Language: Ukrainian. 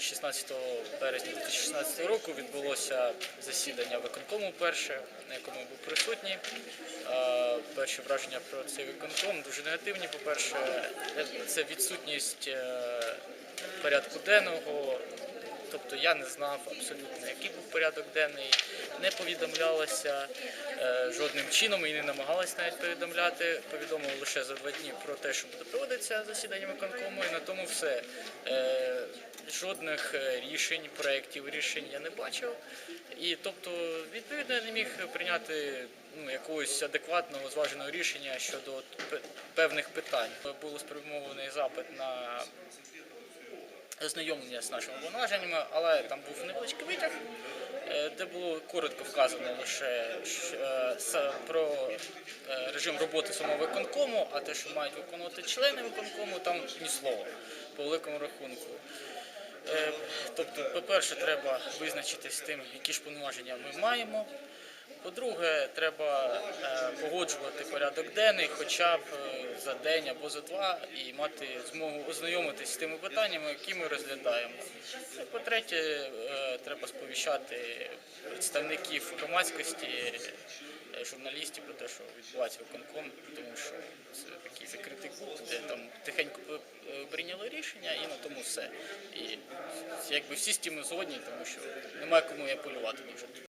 16 березня 2016 року відбулося засідання виконкому перше, на якому був присутній. Е, Перші враження про цей виконком дуже негативні. По-перше, це відсутність е, порядку денного. Тобто я не знав абсолютно, який був порядок денний, не повідомлялося е, жодним чином і не намагалися навіть повідомляти. Повідомили лише за два дні про те, що буде проводитися засідання виконкому, і на тому все. Жодних е, рішень, проєктів рішень я не бачив. І тобто, відповідно, я не міг прийняти ну, якогось адекватного зваженого рішення щодо певних питань. Було спрямований запит на ознайомлення з нашими повноваженнями, але там був невеличкий витяг, е, де було коротко вказано лише е, про режим роботи самого виконкому, а те, що мають виконувати члени виконкому, там ні слова по великому рахунку. Е, Тобто, по-перше, треба визначитись з тим, які ж повноваження ми маємо. По-друге, треба е, погоджувати порядок денний хоча б е, за день або за два і мати змогу ознайомитись з тими питаннями, які ми розглядаємо. Ну, По-третє, треба сповіщати представників громадськості, журналістів про те, що відбувається виконком, тому що це такий закритий клуб, де там тихенько прийняли рішення і на тому все. Якби всі стіми згодні, тому що немає кому і апелювати дуже.